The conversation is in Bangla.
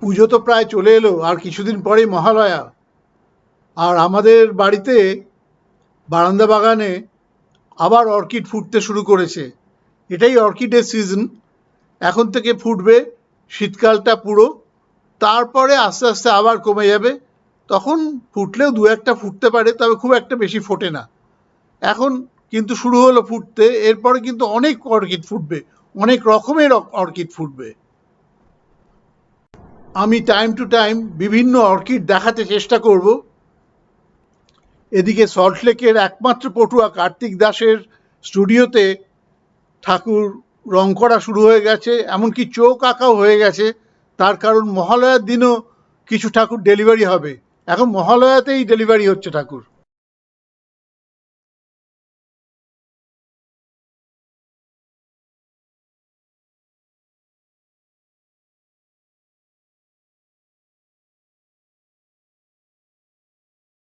পুজো তো প্রায় চলে এলো, আর কিছুদিন পরেই মহালয়া। আর আমাদের বাড়িতে বারান্দা বাগানে আবার অর্কিড ফুটতে শুরু করেছে। এটাই অর্কিডের সিজন এখন থেকে ফুটবে, শীতকালটা পুরো। তারপরে আস্তে আস্তে আবার কমে যাবে। তখন ফুটলেও দু একটা ফুটতে পারে, তবে খুব একটা বেশি ফোটে না। এখন কিন্তু শুরু হলো ফুটতে, এরপরে কিন্তু অনেক অর্কিড ফুটবে, অনেক রকমের অর্কিড ফুটবে। আমি টাইম টু টাইম বিভিন্ন অর্কিড দেখাতে চেষ্টা করব। এদিকে সল্টলেকের একমাত্র পটুয়া কার্তিক দাসের স্টুডিওতে ঠাকুর রং করা শুরু হয়ে গেছে, এমনকি চোখ আঁকাও হয়ে গেছে। তার কারণ মহালয়ার দিনও কিছু ঠাকুর ডেলিভারি হবে। এখন মহালয়াতেই ডেলিভারি হচ্ছে ঠাকুর।